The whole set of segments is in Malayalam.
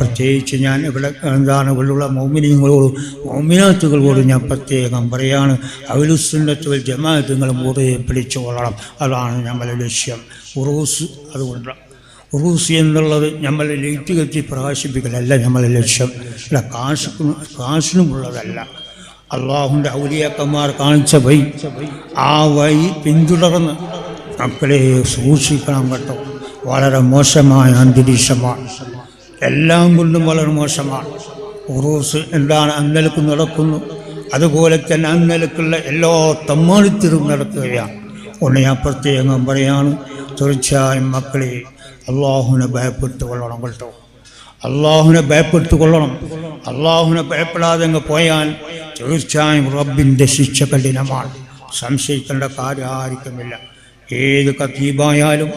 പ്രത്യേകിച്ച് ഞാൻ ഇവിടെ എന്താണ് ഇവിടെയുള്ള മോമിനിയങ്ങളോടും മോമിനാത്തുകളോടും ഞാൻ പ്രത്യേകം പറയാണ് അവലുസുന്നത്തുകൾ ജമാഅത്തുങ്ങൾ മുറിയെ പിടിച്ചു കൊള്ളണം. അതാണ് നമ്മളെ ലക്ഷ്യം. ഉറൂസ് അതുകൊണ്ട് ഉറൂസ് എന്നുള്ളത് നമ്മളെ ലൈറ്റ് കത്തി പ്രകാശിപ്പിക്കലല്ല നമ്മളെ ലക്ഷ്യം. അല്ല കാശിനും കാശിനുമുള്ളതല്ല. അള്ളാഹുന്റെ ഔലിയാക്കന്മാർ കാണിച്ച വൈ ആ വൈ പിന്തുടർന്ന് മക്കളെ സൂക്ഷിക്കണം കേട്ടോ. വളരെ മോശമായ അന്തരീക്ഷമാണ്. എല്ലാം കൊണ്ടും വളരെ മോശമാണ്. ഉറൂസ് എന്താണ് അന്നലക്ക് നടക്കുന്നു. അതുപോലെ തന്നെ അന്നലക്കുള്ള എല്ലാ തമ്മാടിത്തരും നടക്കുകയാണ്. ഒന്ന് ഞാൻ പ്രത്യേകം പറയാണ് തീർച്ചയായും മക്കളെ അള്ളാഹുവിനെ ഭയപ്പെട്ടു കൊള്ളണം കേട്ടോ. അള്ളാഹുവിനെ ഭയപ്പെട്ടു കൊള്ളണം അള്ളാഹുവിനെ ഭയപ്പെടാതെ അങ്ങ് പോയാൽ തീർച്ചയായും റബ്ബിന്റെ ശിക്ഷ കഠിനമാണ്. സംശയിക്കേണ്ട കാര്യം ആർക്കുമില്ല ഏത് കത്തീബായാലും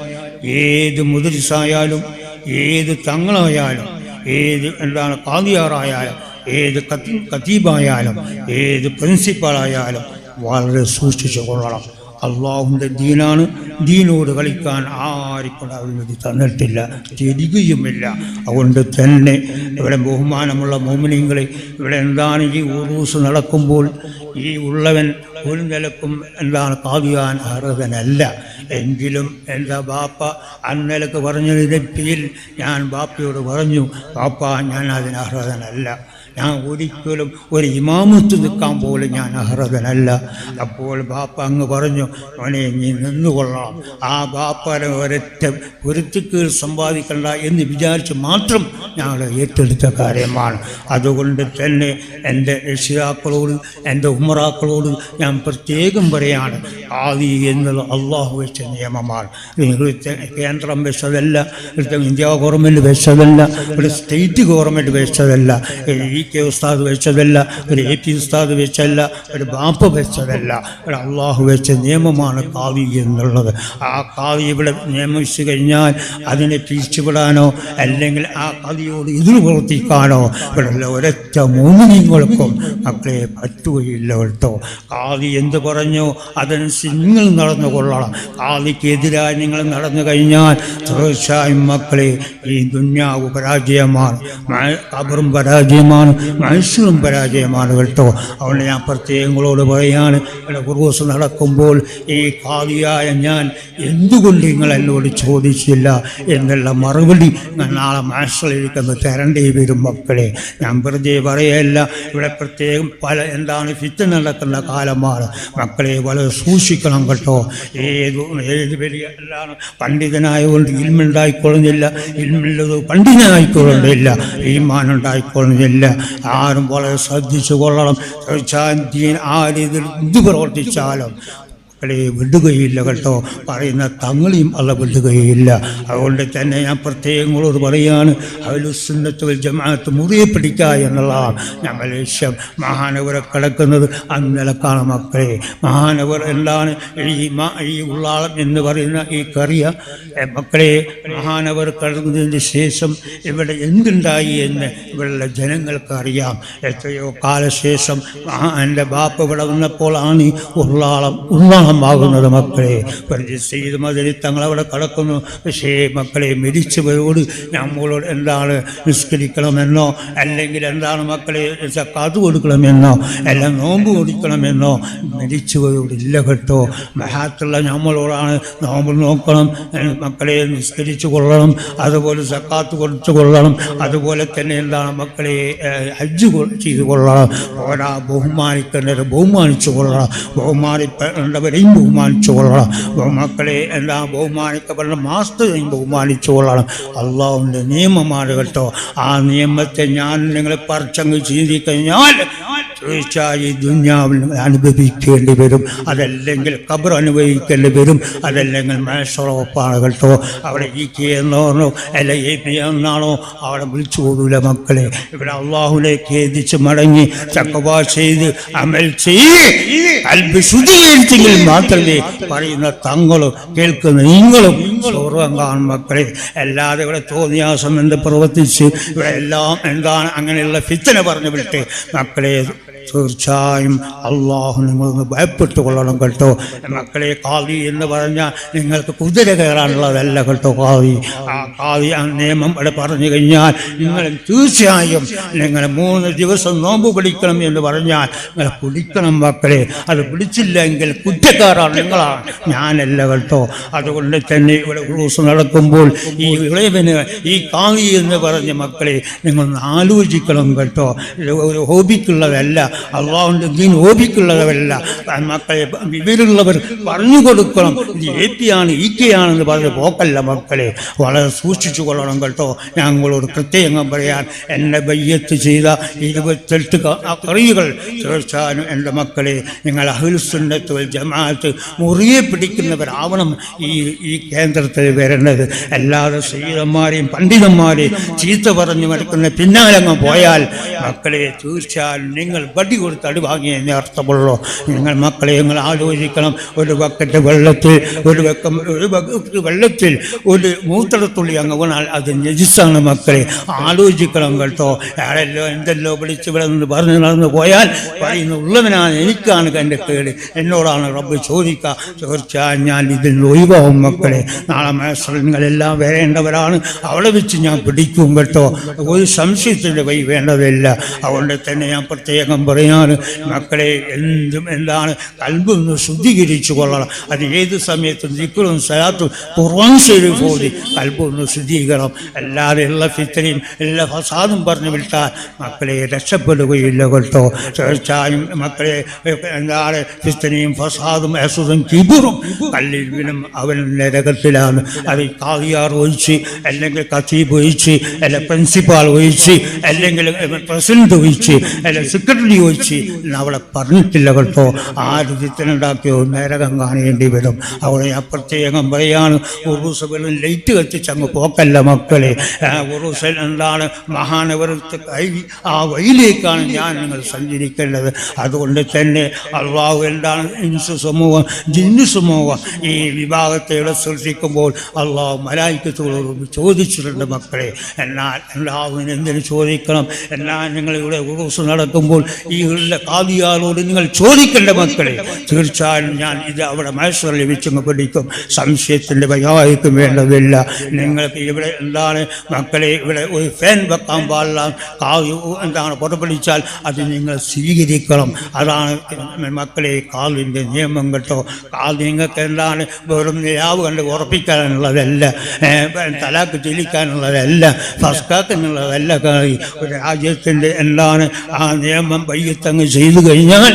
ഏത് മുദരിസായാലും ഏത് തങ്ങളായാലും ഏത് എന്താണ് കാതിയാറായാലും ഏത് കത്തി കത്തീബായാലും ഏത് പ്രിൻസിപ്പാളായാലും വളരെ സൂക്ഷിച്ചു കൊള്ളണം. അള്ളാഹുവിന്റെ ദീനാണ്. ദീനോട് കളിക്കാൻ ആർക്കും അനുമതി തന്നിട്ടില്ല തരികയുമില്ല. അതുകൊണ്ട് തന്നെ ഇവിടെ ബഹുമാനമുള്ള മോമിനിങ്ങളെ ഇവിടെ എന്താണ് ഈ ഉറൂസ് നടക്കുമ്പോൾ ഈ ഉള്ളവൻ ഒരു നിലക്കും എന്താണ് കാവ്യാൻ അർഹനല്ല. എങ്കിലും എന്താ ബാപ്പ അന്നലക്ക് പേരിൽ ഞാൻ ബാപ്പയോട് പറഞ്ഞു ബാപ്പ ഞാൻ അതിന് അർഹതനല്ല ഞാൻ ഒരിക്കലും ഒരു ഇമാമത്ത് നിൽക്കാൻ പോലും ഞാൻ അർഹതനല്ല. അപ്പോൾ ബാപ്പ അങ്ങ് പറഞ്ഞു അവനെ നീ നിന്നുകൊള്ളണം ആ ബാപ്പനെ ഒരൊറ്റ പൊരുത്തിക്കീഴ് സമ്പാദിക്കണ്ട എന്ന് വിചാരിച്ച് മാത്രം ഞങ്ങൾ ഏറ്റെടുത്ത കാര്യമാണ്. അതുകൊണ്ട് തന്നെ എന്റെ രക്ഷിതാക്കളോട് എന്റെ ഉമ്മറാക്കളോട് ഞാൻ പ്രത്യേകം പറയാണ് ആദി എന്നത് അള്ളാഹു വെച്ച നിയമമാണ്. കേന്ദ്രം വെച്ചതല്ല ഇവിടുത്തെ ഇന്ത്യ ഗവൺമെന്റ് വെച്ചതല്ല ഇവിടെ സ്റ്റേറ്റ് ഗവൺമെന്റ് വെച്ചതല്ല. ഇ കെ ഉസ്താദ് വെച്ചതല്ല ഒരു എ പി ഉസ്താദ് വെച്ചല്ല ഒരു ബാപ്പ് വെച്ചതല്ല ഒരു അള്ളാഹു വെച്ച നിയമമാണ് കാവി എന്നുള്ളത്. ആ കാവി ഇവിടെ നിയമിച്ചു കഴിഞ്ഞാൽ അതിനെ പിരിച്ചുവിടാനോ അല്ലെങ്കിൽ ആ കവിയോട് എതിർ പ്രവർത്തിക്കാനോ ഇവിടെ ഒരൊറ്റ മോമിനിങ്ങൾക്കും മക്കളെ പറ്റുകയില്ല കേട്ടോ. കാവി എന്ത് പറഞ്ഞു? അതനുസരിച്ച് നിങ്ങൾ നടന്നു കൊള്ളണം. കാവിക്കെതിരായി നിങ്ങൾ നടന്നു കഴിഞ്ഞാൽ തീർച്ചയായും മക്കളെ ഈ ദുന്യാവ് പരാജയമാണ് കബറും പരാജയമാണ്. മനുഷ്യരും പരാജയമാണ് കേട്ടോ. അതുകൊണ്ട് ഞാൻ പ്രത്യേകങ്ങളോട് പറയാണ് ഇവിടെ കുറുവസ് നടക്കുമ്പോൾ ഈ കാവിയായ ഞാൻ എന്തുകൊണ്ട് നിങ്ങൾ എന്നോട് ചോദിച്ചില്ല എന്നുള്ള മറുപടി ഞാൻ നാളെ മനസ്സിലിരിക്കുന്ന തരേണ്ടി വരും മക്കളെ. ഞാൻ വെറുതെ പറയല്ല ഇവിടെ പ്രത്യേകം പല എന്താണ് ഫിറ്റ് നടക്കുന്ന കാലമാണ്. മക്കളെ വളരെ സൂക്ഷിക്കണം കേട്ടോ. ഏത് ഏത് വലിയ എന്താണ് പണ്ഡിതനായതുകൊണ്ട് ഇൽമുണ്ടായിക്കൊള്ളുന്നില്ല ഇൽമുള്ളത് പണ്ഡിതനായിക്കൊള്ളുന്നില്ല ഈമാൻ ഉണ്ടായിക്കൊള്ളുന്നില്ല ആരും വളരെ ശ്രദ്ധിച്ചു കൊള്ളണം. തീർച്ചയായും ദീൻ ആ രീതിയിൽ എന്ത് പ്രവർത്തിച്ചാലും മക്കളെ വിടുകയില്ല കേട്ടോ. പറയുന്ന തങ്ങളെയും അല്ല വിടുകയില്ല. അതുകൊണ്ട് തന്നെ ഞാൻ പ്രത്യേകങ്ങളോട് പറയാണ് അവലുസുന്നത്തുൽ ജമാഅത്ത് മുറിയെ പിടിക്കുക എന്നുള്ളതാണ് ഞങ്ങൾ ലക്ഷ്യം. മഹാനവരെ കിടക്കുന്നത് അന്നിലക്കാണ് മക്കളെ. മഹാനവർ എന്താണ്? ഈ ഈ ഉള്ളാളം എന്ന് പറയുന്ന ഈ കറിയ. മക്കളെ മഹാനവർ കിടന്നതിന് ശേഷം ഇവിടെ എന്തുണ്ടായി എന്ന് ഇവിടെയുള്ള ജനങ്ങൾക്ക് അറിയാം. എത്രയോ കാലശേഷം എന്റെ ബാപ്പ് ഇവിടെ വന്നപ്പോൾ ആണ് ഈ ഉള്ളാളം ഉള്ളാളമാകുന്നത് മക്കളെ. ചെയ്ത് മതിരി തങ്ങളവിടെ കിടക്കുന്നു. പക്ഷേ മക്കളെ മരിച്ചവരോട് നമ്മളോട് എന്താണ് നിസ്കരിക്കണമെന്നോ അല്ലെങ്കിൽ എന്താണ് മക്കളെ കാത്തു കൊടുക്കണമെന്നോ എല്ലാം നോമ്പ് കൊടുക്കണമെന്നോ ഇല്ല കേട്ടോ. മഹാത്തുള്ള നമ്മളോടാണ് നോമ്പ് നോക്കണം. മക്കളെ നിസ്കരിച്ചു കൊള്ളണം. അതുപോലെ സക്കാത്ത് കൊടുത്തു കൊള്ളണം. അതുപോലെ തന്നെ എന്താണ് മക്കളെ ഹജ്ജ് ചെയ്തു കൊള്ളണം. ഓരാ ബഹുമാനിക്കേണ്ടവരെ ബഹുമാനിച്ചു കൊള്ളണം. ബഹുമാനിക്കേണ്ടവരെയും ബഹുമാനിച്ചു കൊള്ളണം. ബഹുമാക്കളെ മക്കളെ എന്താ ബഹുമാനിക്കപ്പെടുന്ന മാസ്റ്ററെയും ബഹുമാനിച്ചു കൊള്ളണം. അള്ളാഹുവിന്റെ നിയമമാണ് കേട്ടോ. ആ നിയമത്തെ ഞാൻ നിങ്ങളെ പറിച്ചങ്ങ് ചെയ്തി കഴിഞ്ഞാൽ തീർച്ചയായും നിങ്ങൾ അനുഭവിക്കേണ്ടി വരും. അതല്ലെങ്കിൽ കബർ അനുഭവിക്കേണ്ടി വരും. അതല്ലെങ്കിൽ മേഷറോപ്പാണ് കേട്ടോ അവിടെ ഈ എന്നോ അല്ല ഈ എന്നാണോ അവിടെ വിളിച്ചു കൂടൂല മക്കളെ. ഇവിടെ അള്ളാഹുലേക്ക് എതിച്ച് മടങ്ങി ചക്കവാ ചെയ്ത് അമൽ ചെയ്ത് അല്പ ശുദ്ധീകരിച്ചെങ്കിൽ മാത്രമേ പറയുന്ന തങ്ങളും കേൾക്കുന്ന നിങ്ങളും സ്വർഗം കാണും മക്കളെ അല്ലാതെ ഇവിടെ തോന്നിയാസം എന്ത് പ്രവർത്തിച്ച് ഇവിടെ എല്ലാം എന്താണ് അങ്ങനെയുള്ള ഫിത്തന പറഞ്ഞു വിട്ട്. മക്കളെ തീർച്ചയായും അള്ളാഹു നിങ്ങളൊന്ന് ഭയപ്പെട്ടു കൊള്ളണം കേട്ടോ. മക്കളെ കാവി എന്ന് പറഞ്ഞാൽ നിങ്ങൾക്ക് കുതിര കയറാനുള്ളതല്ല കേട്ടോ കാവി ആ കാവി ആ നിയമം ഇവിടെ പറഞ്ഞു കഴിഞ്ഞാൽ നിങ്ങൾ തീർച്ചയായും നിങ്ങൾ മൂന്ന് ദിവസം നോമ്പ് പിടിക്കണം എന്ന് പറഞ്ഞാൽ നിങ്ങൾ പിടിക്കണം മക്കളെ. അത് പിടിച്ചില്ലെങ്കിൽ കുറ്റക്കാരാണ് നിങ്ങളാണ്. ഞാനല്ല കേട്ടോ. അതുകൊണ്ട് തന്നെ ഇവിടെ ക്രൂസ് നടക്കുമ്പോൾ ഈ ഇളയവന് ഈ കാവി എന്ന് പറഞ്ഞ മക്കളെ നിങ്ങളൊന്ന് ആലോചിക്കണം കേട്ടോ. ഒരു ഹോബിക്കുള്ളതല്ല. അള്ളാഹുന്റെ ദീൻ ഓപിക്കുള്ളവരല്ല മക്കളെ വിവരമുള്ളവർ പറഞ്ഞു കൊടുക്കണം. ഇത് എ പി ആണ് ഇ കെ പറഞ്ഞ് പോക്കല്ല മക്കളെ. വളരെ സൂക്ഷിച്ചു കൊള്ളണം കേട്ടോ. ഞങ്ങളോട് പ്രത്യേകം പറയാൻ എന്നെ ബയ്യത്ത് ചെയ്ത ഇരുപത്തെട്ട് അറിയുകൾ തീർച്ചയായും എന്റെ മക്കളെ. നിങ്ങൾ അഹിൽസുന്നത്ത് ജമാഅത്ത് മുറിയെ പിടിക്കുന്നവരാവണം ഈ ഈ കേന്ദ്രത്തിൽ വരേണ്ടത്. അല്ലാതെ ശ്രീരന്മാരെയും പണ്ഡിതന്മാരെയും ചീത്ത പറഞ്ഞു നടക്കുന്ന പിന്നാലങ്ങ് പോയാൽ മക്കളെ തീർച്ചയായും നിങ്ങൾ വടി കൊടുത്ത് അടി വാങ്ങിയെന്നേ അർത്ഥമുള്ളൂ? നിങ്ങൾ മക്കളെ നിങ്ങൾ ആലോചിക്കണം. ഒരു ബക്കറ്റ് വെള്ളത്തിൽ ഒരു വെക്കം ഒരു ബക്കറ്റ് വെള്ളത്തിൽ ഒരു മൂത്രത്തുള്ളി അങ്ങ് വീണാൽ അത് നജിസാണ് മക്കളെ. ആലോചിക്കണം കേട്ടോ. ആരെല്ലോ എന്തെല്ലോ വിളിച്ച് ഇവിടെ നിന്ന് പറഞ്ഞു നടന്നു പോയാൽ പറയുന്ന ഉള്ളവനാണ് എനിക്കാണ് എന്റെ കേട്. എന്നോടാണ് റബ്ബ് ചോദിക്കുക. തീർച്ചയായും ഞാൻ ഇതിൽ ഒഴിവാകും മക്കളെ. നാളെ മത്സരങ്ങളെല്ലാം വരേണ്ടവരാണ്. അവിടെ വെച്ച് ഞാൻ പിടിക്കും കേട്ടോ. ഒരു സംശയത്തിന്റെ വഴി വേണ്ടതില്ല. അതുകൊണ്ട് തന്നെ ഞാൻ പ്രത്യേകം പറയാണ് മക്കളെ എന്തും എന്താണ്? കൽബൊന്ന് ശുദ്ധീകരിച്ചു കൊള്ളണം. അത് ഏത് സമയത്തും ദിക്കറും സലാത്തും ഖുർആൻ ശരി പോതി കൽബൊന്ന് ശുദ്ധീകരണം. അല്ലാതെ എല്ലാ ഫിത്തനെയും എല്ലാ ഫസാദും പറഞ്ഞു വിട്ടാൽ മക്കളെ രക്ഷപ്പെടുകയില്ല കേട്ടോ. തീർച്ചയായും മക്കളെ എന്താണ്? ഫിത്തനെയും ഫസാദും അസുഖം കിബുറും കല്ലിലും അവൻ നരകത്തിലാണ്. അത് കാവിയാർ ഒഴിച്ച് അല്ലെങ്കിൽ കത്തീബ് ഒഴിച്ച് അല്ല പ്രിൻസിപ്പാൾ ഒഴിച്ച് അല്ലെങ്കിൽ പ്രസിഡന്റ് ഒഴിച്ച് അല്ല സെക്രട്ടറി ഒഴിച്ച് അവളെ പറഞ്ഞിട്ടില്ല കേട്ടോ. ആരുദ്യത്തിനുണ്ടാക്കിയോ നരകം കാണേണ്ടി വരും. അവളെ ഞാൻ പ്രത്യേകം പറയാണ് ഉറൂസുകളും ലൈറ്റ് കത്തിച്ച് അങ്ങ് പോക്കല്ല മക്കളെ. ഉറൂസൽ എന്താണ് മഹാനവരത്ത് ആ വഴിയിലേക്കാണ് ഞാൻ നിങ്ങൾ സഞ്ചരിക്കേണ്ടത്. അതുകൊണ്ട് തന്നെ അള്ളാഹു എന്താണ് ഇൻസു സമൂഹം ജിന്നു സമൂഹം ഈ വിഭാഗത്തെ ഇവിടെ സൃഷ്ടിക്കുമ്പോൾ അള്ളാഹു മലായിക്കത്തോട് ചോദിച്ചിട്ടുണ്ട് മക്കളെ. എന്നാൽ അള്ളാഹുവിന് എന്തിനു ചോദിക്കണം? എന്നാൽ നിങ്ങളിവിടെ ഉറൂസ് നടക്കുമ്പോൾ ഈ ഉള്ള കാതിയാളോട് നിങ്ങൾ ചോദിക്കേണ്ട മക്കളെ തീർച്ചയായും ഞാൻ ഇത് അവിടെ മത്സരം ലഭിച്ചങ്ങ് പഠിക്കും. സംശയത്തിന്റെ വയായിക്കും വേണ്ടതില്ല. നിങ്ങൾക്ക് ഇവിടെ എന്താണ് മക്കളെ ഇവിടെ ഒരു ഫാൻ വെക്കാൻ പാടില്ല. കാവ്യ എന്താണ് പുറപ്പെടുവിച്ചാൽ അത് നിങ്ങൾ സ്വീകരിക്കണം. അതാണ് മക്കളെ കാലിന്റെ നിയമം കേട്ടോ. കാൽ നിങ്ങൾക്ക് എന്താണ് വെറും നിലാവ് കണ്ട് ഉറപ്പിക്കാനുള്ളതല്ല തലാക്ക് ചെലിക്കാനുള്ളതല്ല ഫസ്റ്റ് കായി ഒരു രാജ്യത്തിന്റെ എന്താണ് ആ നിയമം വയ്യത്തങ്ങ് ചെയ്തു കഴിഞ്ഞാൽ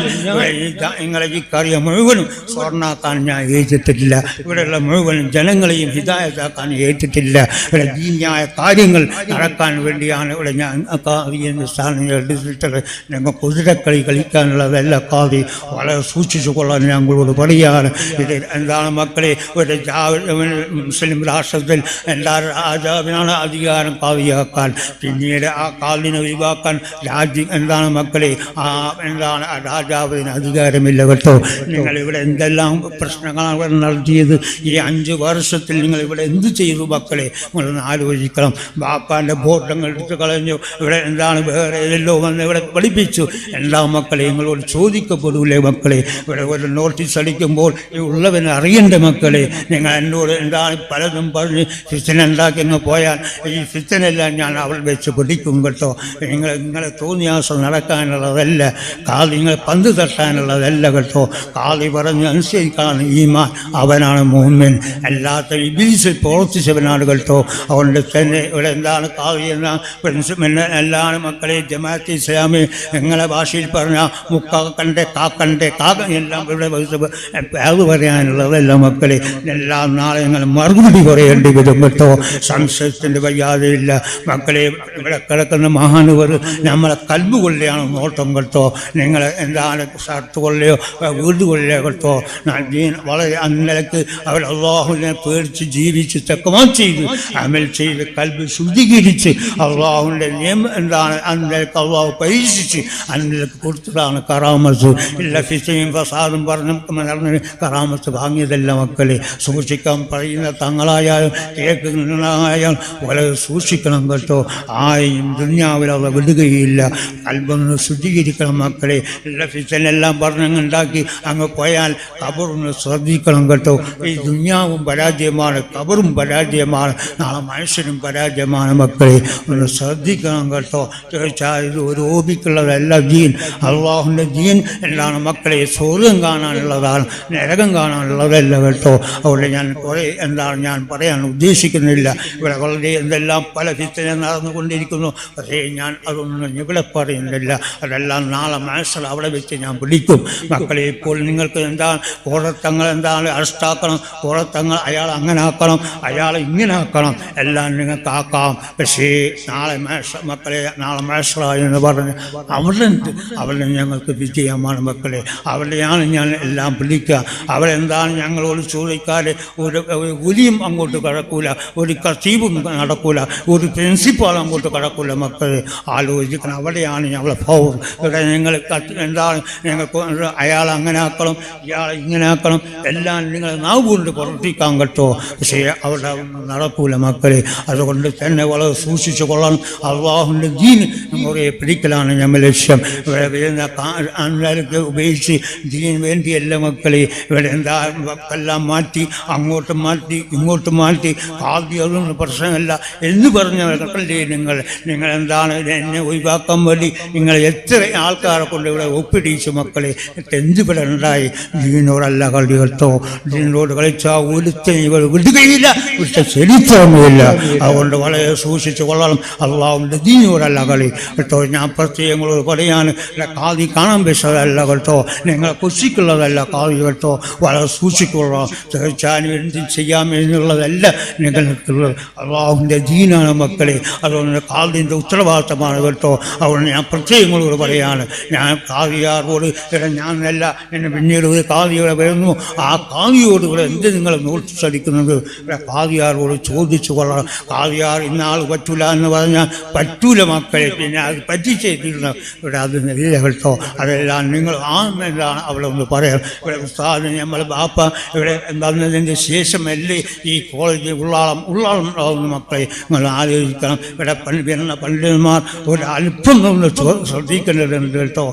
നിങ്ങളെ ഈ കറിയ മുഴുവനും സ്വർണാക്കാൻ ഞാൻ ഏറ്റിട്ടില്ല. ഇവിടെയുള്ള മുഴുവനും ജനങ്ങളെയും ഹിതായത്താക്കാൻ ഏറ്റിട്ടില്ല. ഇവിടെ ദീന്യായ കാര്യങ്ങൾ നടക്കാൻ വേണ്ടിയാണ് ഇവിടെ ഞാൻ കാവിയെന്ന സ്ഥാനം എടുത്തിട്ടത് ഞങ്ങൾ കുതിരക്കളി കളിക്കാനുള്ളതല്ല കാവി വളരെ സൂക്ഷിച്ചു കൊള്ളാൻ ഞങ്ങളോട് പറയുകയാണ് ഇത് എന്താണ് മക്കളെ ഒരു മുസ്ലിം രാഷ്ട്രത്തിൽ എല്ലാ രാജാവിനാണ് അധികാരം കാവിയാക്കാൻ. പിന്നീട് ആ കാവിനെ ഒഴിവാക്കാൻ രാജ്യം എന്താണ് മക്കളെ എന്താണ് ആ രാജാവിന് അധികാരമില്ല കേട്ടോ നിങ്ങൾ ഇവിടെ എന്തെല്ലാം പ്രശ്നങ്ങളാണ് നടത്തിയത്? ഈ അഞ്ച് വർഷത്തിൽ നിങ്ങൾ ഇവിടെ എന്ത് ചെയ്തു മക്കളെ? നിങ്ങളൊന്ന് ആലോചിക്കണം. ബാപ്പാന്റെ ബോട്ടങ്ങൾ എടുത്ത് കളഞ്ഞു. ഇവിടെ എന്താണ് വേറെ ഏതെല്ലോ വന്ന് ഇവിടെ പഠിപ്പിച്ചു. എല്ലാ മക്കളെ നിങ്ങളോട് ചോദിക്കപ്പെടൂലേ മക്കളെ? ഇവിടെ ഒരു നോട്ടീസ് അടിക്കുമ്പോൾ ഈ ഉള്ളവനെ അറിയണ്ട മക്കളെ? നിങ്ങൾ എന്നോട് എന്താണ് പലതും പറഞ്ഞ് ഫിത്തന ഉണ്ടാക്കി അങ്ങ് പോയാൽ ഈ ഫിത്തനെല്ലാം ഞാൻ അവൾ വെച്ച് പിടിക്കും കേട്ടോ. നിങ്ങൾ നിങ്ങളെ തോന്നിയാസം നടക്കാനുള്ളതല്ല കാൽ നിങ്ങൾ പന്ത് തട്ടാനുള്ളതല്ല കേട്ടോ. കാലി പറഞ്ഞ് അനുസരിക്കാണ് ഈമാൻ. അവനാണ് മൂമിൻ. അല്ലാത്ത ഇബീസിൽ പ്രവർത്തിച്ചവനാണ് കേട്ടോ. അതുകൊണ്ട് തന്നെ ഇവിടെ എന്താണ് കാവി എന്ന പ്രിൻസിപ്പൽ എല്ലാണ് മക്കളെ ജമാഅത്ത് ഇസ്ലാമി നിങ്ങളെ ഭാഷയിൽ പറഞ്ഞാൽ മുക്കാക്കണ്ടേ കാക്കണ്ടേ കാക്ക എല്ലാം ഇവിടെ അത് പറയാനുള്ളതല്ല മക്കളെ. എല്ലാം നാളെ നിങ്ങൾ മറുപടി പറയേണ്ടി വരും കേട്ടോ. സംശയത്തിന്റെ വയ്യാതെയില്ല. മക്കളെ ഇവിടെ കിടക്കുന്ന മഹാനുവർ നമ്മളെ കൽബ് കൊള്ളയാണ് നോട്ടം കേട്ടോ നിങ്ങൾ എന്താണ് ഷർട്ടുകളിലെയോ കൊള്ളയോ വീട് കൊള്ളയോ കേട്ടോ ഞാൻ ദീൻ വളരെ അന്നലക്ക് അവർ അള്ളാഹുവിനെ പേടിച്ച് ജീവിച്ച് തെക്കമാൻ ചെയ്ത്. അമൽ ചെയ്ത് കൽബ് ശുദ്ധീകരിച്ച് അള്ളാഹുവിന്റെ നിയമം എന്താണ് അന്നലക്ക് അള്ളാഹു പരീക്ഷിച്ച് അന്നലക്ക് കൊടുത്തതാണ് കറാമത്ത്. ഇല്ല ഫിസയും ഫസാദും പറഞ്ഞു നടന്ന് കറാമത്ത് വാങ്ങിയതല്ല മക്കളെ. സൂക്ഷിക്കാൻ പറയുന്ന തങ്ങളായാലും കേൾക്കുന്നതായാലും വളരെ സൂക്ഷിക്കണം കേട്ടോ ആയും ദുന്യാവിൽ അവ വിടുകയില്ല. കൽബൊന്ന് ശുദ്ധീകരിച്ച് സ്വീകരിക്കണം മക്കളെ. എല്ലാ ഫിസനെല്ലാം പറഞ്ഞങ്ങ് ഉണ്ടാക്കി അങ്ങ് പോയാൽ കബറൊന്ന് ശ്രദ്ധിക്കണം കേട്ടോ. ഈ ദുഞ്ഞാവും പരാജയമാണ് കബറും പരാജയമാണ് നാളെ മനുഷ്യനും പരാജയമാണ് മക്കളെ. ഒന്ന് ശ്രദ്ധിക്കണം കേട്ടോ. ചോദിച്ചാൽ ഇത് ഒരു ഓപിക്കുള്ളതല്ല ജീൻ. അള്ളാഹുന്റെ ജീൻ എന്താണ് മക്കളെ? സ്വർഗം കാണാനുള്ളതാണ് നരകം കാണാനുള്ളതല്ല കേട്ടോ. അവിടെ ഞാൻ കുറേ എന്താണ് ഞാൻ പറയാൻ ഉദ്ദേശിക്കുന്നില്ല. ഇവിടെ വളരെ എന്തെല്ലാം പല ഫിത്തനെ നടന്നുകൊണ്ടിരിക്കുന്നു. പക്ഷേ ഞാൻ അതൊന്നും ഇവിടെ പറയുന്നില്ല. അതെല്ലാം നാളെ മനസ്സിൽ അവിടെ വെച്ച് ഞാൻ വിളിക്കും. മക്കളെ ഇപ്പോൾ നിങ്ങൾക്ക് എന്താ ഓരത്തങ്ങൾ എന്താണ് അറസ്റ്റാക്കണം ഓരത്തങ്ങൾ അയാൾ അങ്ങനെ ആക്കണം അയാൾ ഇങ്ങനെ ആക്കണം എല്ലാം നിങ്ങൾക്ക് ആക്കാം. പക്ഷേ നാളെ മേഷ മക്കളെ നാളെ മേഷറായി എന്ന് പറഞ്ഞ് അവിടെ അവിടെ ഞങ്ങൾക്ക് വിജയമാണ് മക്കളെ. അവിടെയാണ് ഞാൻ എല്ലാം പിടിക്കുക അവരെന്താണ് ഞങ്ങളോട് ചോദിക്കാതെ ഒരു ഒലിയും അങ്ങോട്ട് കടക്കൂല ഒരു കസീബും നടക്കൂല ഒരു പ്രിൻസിപ്പാൾ അങ്ങോട്ട് കടക്കൂല മക്കളെ. ആലോചിക്കണം അവിടെയാണ് ഞങ്ങളെ പവർ ഇവിടെ നിങ്ങൾ എന്താണ് ഞങ്ങൾക്ക് അയാൾ അങ്ങനെ ആക്കണം ഇയാൾ ഇങ്ങനെ ആക്കണം എല്ലാം നിങ്ങൾ നാവ് കൊണ്ട് പ്രവർത്തിക്കാൻ കേട്ടോ. പക്ഷേ അവിടെ നടക്കൂല മക്കളെ. അതുകൊണ്ട് തന്നെ വളരെ സൂക്ഷിച്ചു കൊള്ളണം. അള്ളാഹുന്റെ ദീൻ നമ്മുടെ പിടിക്കലാണ് ഞമ്മ ലക്ഷ്യം. ഇവിടെ വരുന്ന അന്നേരത്തെ ഉപയോഗിച്ച് ദീൻ വേണ്ടിയല്ല മക്കളെ. ഇവിടെ എന്താ എല്ലാം മാറ്റി അങ്ങോട്ട് മാറ്റി ഇങ്ങോട്ട് മാറ്റി. ആദ്യം അതൊന്നും പ്രശ്നമല്ല എന്ന് പറഞ്ഞവരല്ലേ നിങ്ങൾ. നിങ്ങൾ എന്താണ് എന്നെ ഒഴിവാക്കാൻ വേണ്ടി നിങ്ങൾ എത്ര ആൾക്കാരെ കൊണ്ട് ഇവിടെ ഒപ്പിടിച്ചു മക്കളെ എന്ത് ഇവിടെ ഉണ്ടായി ദീനോടല്ല കളി കേട്ടോ ദീനോട് കളിച്ചാൽ ഒരുത്തൻ ഇവർ വിടുകയില്ല വിട്ട ചരിത്രമൊന്നുമില്ല അതുകൊണ്ട് വളരെ സൂക്ഷിച്ചു കൊള്ളണം. അള്ളാഹുവിന്റെ ദീനോടല്ല കളി കേട്ടോ ഞാൻ പ്രത്യേകങ്ങളോട് പറയാണ് കാതി കാണാൻ വെച്ചതല്ല കേട്ടോ നിങ്ങളെ കുശിക്കുള്ളതല്ല കാതി കേട്ടോ വളരെ സൂക്ഷിക്കൊള്ളണം തീർച്ചയായും എന്ത് ചെയ്യാം എന്നുള്ളതല്ല നിങ്ങൾക്കുള്ളത് അള്ളാഹുവിന്റെ ദീനാണ് മക്കളെ. അതുകൊണ്ട് കാതിന്റെ ഉത്തരവാദിത്തമാണ് കേട്ടോ അതുകൊണ്ട് ഞാൻ പ്രത്യേകങ്ങളോട് പറയാണ് ഞാൻ കാതിയാറോട് ഇവിടെ ഞാനല്ല എന്നെ പിന്നീട് ഒരു കാതിയോടെ വരുന്നു. ആ കാവിയോട് ഇവിടെ എന്ത് നിങ്ങൾ നോട്ടീസ് അടിക്കുന്നത് ഇവിടെ കാതിയാറോട് ചോദിച്ചു കൊള്ളണം. കാതിയാർ ഇന്നാൾ പറ്റൂല എന്ന് പറഞ്ഞാൽ പറ്റൂല മക്കളെ പിന്നെ അത് പറ്റിച്ചേ തീർന്നു. ഇവിടെ നെല്ല കേട്ടോ. അതെല്ലാം നിങ്ങൾ ആ എന്താണ് അവിടെ ഒന്ന് പറയാം ഇവിടെ ഉസ്താദ് നമ്മൾ ബാപ്പ ഇവിടെ വന്നതിന്റെ ശേഷമല്ലേ ഈ കോളേജിൽ ഉള്ളാളം ഉള്ളാളം ഉണ്ടാവുന്ന മക്കളെ. നിങ്ങൾ ആലോചിക്കണം. ഇവിടെ പണ്ട് വരുന്ന പണ്ഡിതന്മാർ ഒരു അല്പം ഒന്ന് ശ്ര- ശ്രദ്ധിക്കേണ്ടതുണ്ട് കേട്ടോ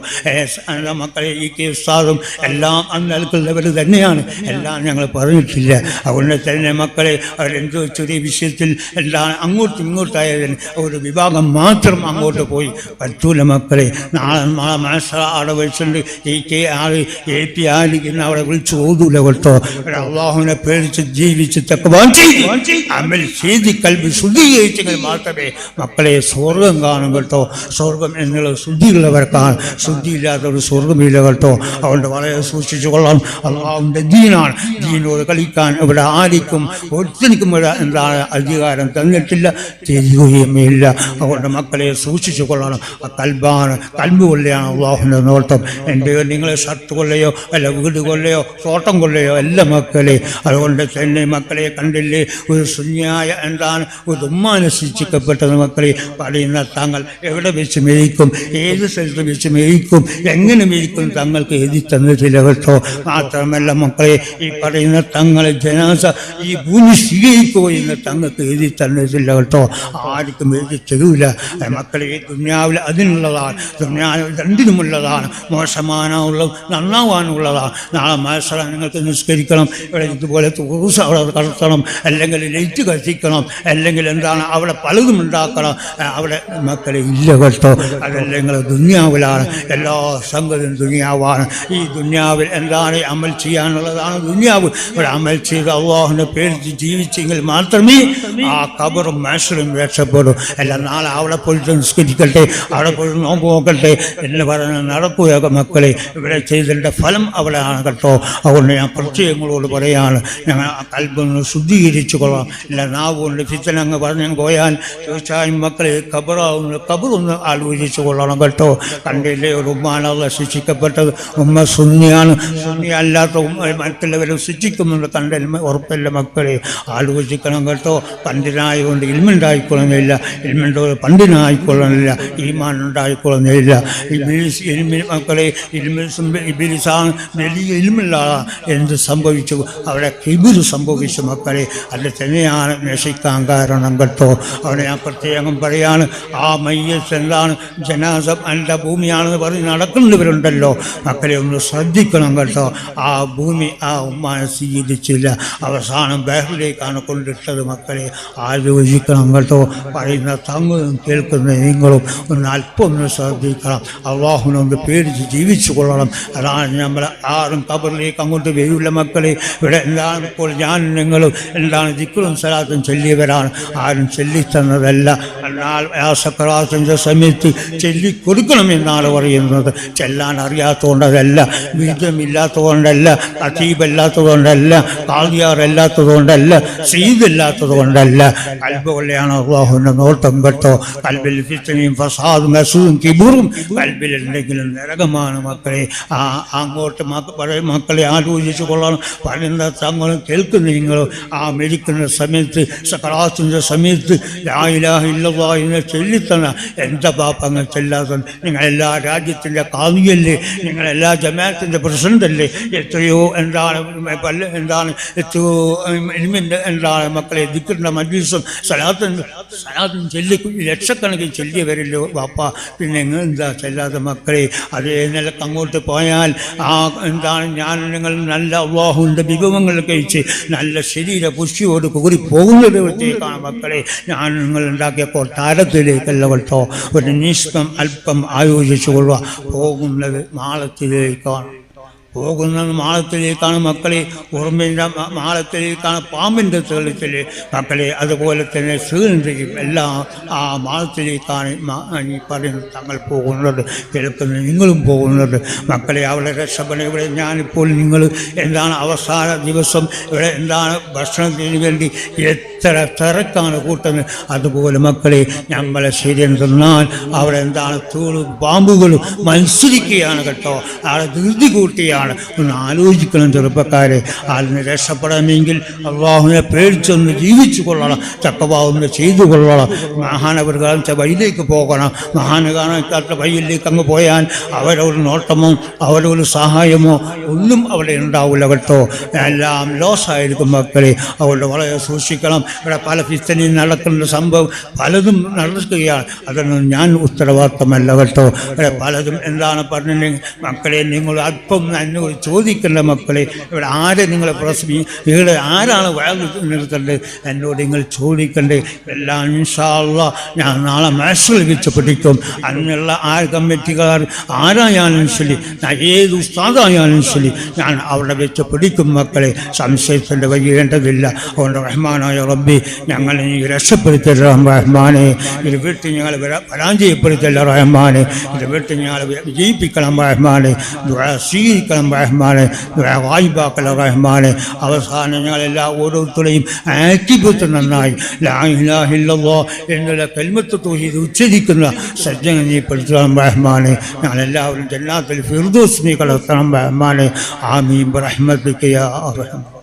മക്കളെ ഈ കെ ഉസ്താദും എല്ലാം അന്ന് നിൽക്കുന്നവർ തന്നെയാണ്. എല്ലാം ഞങ്ങൾ പറഞ്ഞിട്ടില്ല. അതുകൊണ്ട് തന്നെ മക്കളെ അവരെന്തോ ചെറിയ വിഷയത്തിൽ എല്ലാം അങ്ങോട്ടും ഇങ്ങോട്ടായതിന് ഒരു വിഭാഗം മാത്രം അങ്ങോട്ട് പോയി. പറ്റൂല മക്കളെ. നാളെ നാളെ മനസ്സിൽ അവിടെ വെച്ചിട്ടുണ്ട്. ഈ കെ ആൾ എ പി ആലിക്കുന്ന അവിടെ വിളിച്ചു ഓതൂല കേട്ടോ. അള്ളാഹുവിനെ പേടിച്ച് ജീവിച്ച് തെക്കുവാൻ ചെയ്ത് കൽവി ശുദ്ധീകരിച്ചെങ്കിൽ മാത്രമേ മക്കളെ സ്വർഗം കാണും കേട്ടോ. സ്വർഗം എന്നുള്ള ശുദ്ധിയുള്ളവർക്കാണ് ഒരു സ്വർഗമില്ല കേട്ടോ. അതുകൊണ്ട് വളരെ സൂക്ഷിച്ചു കൊള്ളാം അള്ളാഹുവിന്റെ ദീനാണ്. ദീനോട് കളിക്കാൻ ഇവിടെ ആരിക്കും ഒരുത്തനിക്കും ഇവിടെ എന്താണ് അധികാരം തന്നിട്ടില്ല തരികയുമില്ല അതുകൊണ്ട് മക്കളെ സൂക്ഷിച്ചു കൊള്ളണം ആ കൽബാണ് കൽബ് കൊല്ലയാണ് അള്ളാഹുവിന്റെ നോട്ടം എന്റെ നിങ്ങളെ ഷർട്ട് കൊല്ലയോ അല്ല വീട് കൊല്ലയോ തോട്ടം കൊല്ലയോ എല്ലാ മക്കളെ. അതുകൊണ്ട് തന്നെ മക്കളെ കണ്ടില്ലേ ഒരു ശൂന്യായ എന്താണ് ഒരു ഉമ്മാനെ ശിക്ഷിക്കപ്പെട്ടത് മക്കളെ. പറയുന്ന താങ്കൾ എവിടെ വെച്ച് മേയിക്കും? ഏത് സ്ഥലത്ത് വെച്ച് മേയിക്കും എങ്ങനെ മേയിക്കും തങ്ങൾക്ക് എഴുതി തന്നിട്ടില്ല കേട്ടോ മാത്രമല്ല മക്കളെ ഈ പറയുന്ന തങ്ങളെ ജനാസ ഈ ഭൂമി സ്വീകരിക്കോ എന്ന് തങ്ങൾക്ക് എഴുതി തന്നിട്ടില്ല കേട്ടോ ആർക്കും എഴുതി തരൂല. മക്കളെ ദുന്യാവിൽ അതിനുള്ളതാണ്. ദുന്യാവിൽ രണ്ടിനുമുള്ളതാണ്. മോശമാനുള്ള നന്നാവാനുള്ളതാണ്. നാളെ മത്സരം നിങ്ങൾക്ക് നിസ്കരിക്കണം. ഇവിടെ ഇതുപോലെ തൂസ് അവിടെ കടത്തണം. അല്ലെങ്കിൽ ലൈറ്റ് കത്തിക്കണം. അല്ലെങ്കിൽ എന്താണ്? അവിടെ പലതും ഉണ്ടാക്കണം. അവിടെ മക്കളെ ഇല്ല കേട്ടോ. അതല്ലെങ്കിൽ നിങ്ങൾ ദുന്യാവിലാണ്. എല്ലാ സംഗതിയും ദുന്യാവാണ്. ഈ ദുന്യാവിൽ എന്താണ് അമൽ ചെയ്യാനുള്ളതാണ് ദുന്യാവ്. ഒരു അമൽ ചെയ്ത് അള്ളാഹുവിനെ പേടിച്ച് ജീവിച്ചെങ്കിൽ മാത്രമേ ആ കബറും മനുഷ്യരും രക്ഷപ്പെടൂ. അല്ല നാളെ അവിടെ പോയിട്ട് നിസ്കരിക്കട്ടെ അവിടെ പോയിട്ട് നോമ്പ് നോക്കട്ടെ എന്ന് പറഞ്ഞ് നടക്കുകയൊക്കെ മക്കളെ ഇവിടെ ചെയ്തതിന്റെ ഫലം അവിടെയാണ് കേട്ടോ. അതുകൊണ്ട് ഞാൻ പ്രത്യേകങ്ങളോട് പറയാണ് ഞങ്ങൾ കൽബൊന്ന് ശുദ്ധീകരിച്ചു കൊള്ളാം ഇല്ല നാവ് കൊണ്ട് ഫിത്തനങ്ങ് പറഞ്ഞ് പോയാൽ തീർച്ചയായും മക്കളെ കബറാവുന്ന കബറൊന്ന് ആലോചിച്ചു കൊള്ളണം കേട്ടോ. കണ്ടില്ലേ? ഒരു ഉമ്മാനുള്ള ശിക്ഷിക്കപ്പെട്ടത്. ഉമ്മ സുന്നിയാണ്. സുന്നി അല്ലാത്ത ഉമ്മ മറ്റുള്ളവരെ ശിക്ഷിക്കുന്നുണ്ട്. കണ്ട ഉറപ്പല്ല മക്കളെ ആലോചിക്കണം കേട്ടോ. പണ്ടിനായതുകൊണ്ട് ഇൽമുണ്ടായിക്കൊള്ളുന്നില്ല. ഇൽമുണ്ടോ? പണ്ടിനായിക്കൊള്ളുന്നില്ല ഈമാൻ ഉണ്ടായിക്കൊള്ളുന്നില്ല ഇബിലിസ് ഇൽമിൽ മക്കളെ ഇൽമിസും ഇബിലിസാണ് വലിയ ഇൽമുള്ള. എന്ത് സംഭവിച്ചു? അവിടെ കിബിര് സംഭവിച്ചു മക്കളെ. അത് തന്നെയാണ് നശിക്കാൻ കാരണം കേട്ടോ. അവിടെ ഞാൻ പ്രത്യേകം പറയാണ് ആ മയ്യസ് എന്താണ്? ജനാസം എന്റെ ഭൂമിയാണെന്ന് പറഞ്ഞ് നടക്കുന്നവരുണ്ടല്ലോ. മക്കളെ ഒന്ന് ശ്രദ്ധിക്കണം കേട്ടോ. ആ ഭൂമി ആ ഉമ്മാനെ സ്വീകരിച്ചില്ല. അവസാനം ബഹറിലേക്കാണ് കൊണ്ടിട്ടത് മക്കളെ. ആലോചിക്കണം കേട്ടോ. പറയുന്ന തങ്ങളും കേൾക്കുന്ന നിങ്ങളും ഒന്ന് അല്പം ഒന്ന് ശ്രദ്ധിക്കണം. അള്ളാഹുനൊന്ന് പേടിച്ച് ജീവിച്ചു കൊള്ളണം. അതാണ് നമ്മൾ ആരും കബറിലേക്ക് അങ്ങോട്ട് വരില്ല മക്കളെ. ഇവിടെ എന്താണ് ഇപ്പോൾ ഞാൻ നിങ്ങളും? എന്താണ് ദിക്കറും സലാത്തും ചൊല്ലിയവരാണ്? ആരും ചൊല്ലിത്തന്നതല്ല. എന്നാൽ ആ സമയത്ത് സമയത്ത് ചൊല്ലിക്കൊടുക്കണമെന്നാണ് പറയുന്നത്. ചെല്ലാൻ അറിയാത്തതുകൊണ്ടതല്ല ബീജമില്ലാത്തതുകൊണ്ടല്ല അത്തീബല്ലാത്തതുകൊണ്ടല്ല കാതിയാറല്ലാത്തതുകൊണ്ടല്ല സീതല്ലാത്തതുകൊണ്ടല്ല കൽബുകൊള്ളയാണ് അള്ളാഹുവിന്റെ നോട്ടം പെട്ടോ. കൽബിൽ ഫിത്തനയും ഫസാദും അസുവും കിബുറും കൽബിൽ എന്തെങ്കിലും നരകമാണ് മക്കളെ. ആ അങ്ങോട്ട് മക്കളെ ആലോചിച്ച് കൊള്ളണം പറയുന്ന തങ്ങളും കേൾക്കുന്ന നിങ്ങൾ. ആ മെരിക്കുന്ന സമയത്ത് സക്രാത്തിന്റെ സമയത്ത് ലായിലാഹില്ലാ എന്ന് ചൊല്ലിത്തന്ന. എന്താ പാപ്പങ്ങൾ ചെല്ലാത്ത നിങ്ങളെല്ലാ രാജ്യത്തിന്റെ കാവിയല്ലേ? നിങ്ങളെല്ലാ ജമാഅത്തിന്റെ പ്രസിഡന്റല്ലേ? എത്രയോ എന്താണ് പല എന്താണ് എത്രയോ ഇനിമിന്റെ എന്താണ് മക്കളെ ദിക്കറിന്റെ മജീസും സലാത്തും സലാത്തും ചൊല്ലി ലക്ഷക്കണക്കിന് ചൊല്ലിയവരല്ലോ വാപ്പ പിന്നെ നിങ്ങൾ എന്താ ചെല്ലാത്ത മക്കളെ? അതേ നിലയ്ക്ക് അങ്ങോട്ട് പോയാൽ ആ എന്താണ് ഞാൻ നിങ്ങൾ നല്ല അള്ളാഹുവിന്റെ വിഭവങ്ങൾ കഴിച്ച് നല്ല ശരീര പുഷ്ടിയോട് കൂടി പോകുന്ന ദിവസത്തേക്കാണ് മക്കളെ. ഞാൻ നിങ്ങൾ ഉണ്ടാക്കിയ കൊട്ടാരത്തിലേക്കല്ല കേട്ടോ. ഒരു നിഷ്പം അല്പം ആയോജിച്ചു കൊള്ളുക പോകുന്നത് മാളത്തിലേക്കാണ് പോകുന്നത് മാളത്തിലേക്കാണ് മക്കളെ ഉറുമ്പിന്റെ മാളത്തിലേക്കാണ് പാമ്പിന്റെ തെളിച്ചിൽ മക്കളെ അതുപോലെ തന്നെ ശ്രീനന്ദയും എല്ലാം ആ മാളത്തിലേക്കാണ് ഈ പറയുന്നത് തങ്ങൾ പോകുന്നത് കേൾക്കുന്നത് നിങ്ങളും പോകുന്നത്. മക്കളെ അവിടെ രക്ഷപ്പെട ഇവിടെ ഞാനിപ്പോൾ നിങ്ങൾ എന്താണ് അവസാന ദിവസം ഇവിടെ എന്താണ് ഭക്ഷണത്തിന് വേണ്ടി എത്ര തിരക്കാണ് കൂട്ടുന്നത്. അതുപോലെ മക്കളെ നമ്മളെ ശരി തന്നാൽ അവിടെ എന്താണ് തൂളും പാമ്പുകളും മത്സരിക്കുകയാണ് കേട്ടോ. അവിടെ ധൃതി കൂട്ടിയാണ് ഒന്ന് ആലോചിക്കണം ചെറുപ്പക്കാരെ. അതിന് രക്ഷപ്പെടണമെങ്കിൽ അള്ളാഹുവിനെ പേടിച്ചൊന്ന് ജീവിച്ചു കൊള്ളണം. ചക്കഭാവം ചെയ്തു കൊള്ളണം. മഹാനവർ വഴിയിലേക്ക് പോകണം. മഹാന് വഴിയിലേക്ക് അങ്ങ് പോയാൽ അവരൊരു നോട്ടമോ അവരൊരു സഹായമോ ഒന്നും അവിടെ ഉണ്ടാവില്ല കേട്ടോ. എല്ലാം ലോസായിരിക്കും മക്കളെ. അവരുടെ വളരെ സൂക്ഷിക്കണം. ഇവിടെ പല ഫിസ്തനിൽ നടക്കുന്ന സംഭവം പലതും നടക്കുകയാണ്. അതൊന്നും ഞാൻ ഉത്തരവാദിത്തമല്ല കേട്ടോ. ഇവിടെ പലതും എന്താണ് പറഞ്ഞത് മക്കളെ നിങ്ങൾ അല്പം എന്നോട് ചോദിക്കേണ്ട മക്കളെ ഇവിടെ ആരെ നിങ്ങളെ പ്രശ്നം ഇവിടെ ആരാണ് വഴങ്ങി നിർത്തേണ്ടത് എന്നോട് നിങ്ങൾ ചോദിക്കണ്ടേ? എല്ലാം ഇൻഷാള്ള ഞാൻ നാളെ മാത്സിൽ വെച്ച് പഠിക്കും അന്നുള്ള ആ കമ്മിറ്റിക്കാർ ആരായാലും ശരി ഞാൻ ഏത് ഉസ്താദായാലും ശരി ഞാൻ അവിടെ വെച്ച് പഠിക്കും മക്കളെ സംശയത്തിന്റെ വൈകേണ്ടതില്ല അതുകൊണ്ട് റഹ്മാനായ റബ്ബി ഞങ്ങളെ നീ രക്ഷപ്പെടുത്തല്ല റഹ്മാനെ. ഇത് വിട്ട് ഞങ്ങൾ പരാജയപ്പെടുത്തല്ല റഹ്മാനെ. ഇത് വിട്ട് ഞങ്ങൾ വിജയിപ്പിക്കണം റഹ്മാനെ. ദുആ സ്വീകരിക്കണം റഹ്മാനെ ദുആ വായിപ്പാക്കല റഹ്മാനെ അവസാനം ഞങ്ങളെല്ലാ ഓരോരുത്തരെയും ആക്ടിവിറ്റി നന്നായി. ലാ ഇലാഹ ഇല്ലല്ലാഹ് എന്നുള്ള കൽമത്ത് തൗഹീദ് ഉച്ചരിക്കുന്ന സജ്ജന നീ പെടുത്തണം റഹ്മാനെ. ഞങ്ങളെല്ലാവരും ജന്നാത്തിൽ ഫിർദോസ് നീ കളർത്തണം റഹ്മാനെ. ആമീം റഹ്മത്തിക്ക് യാ റഹ്മാൻ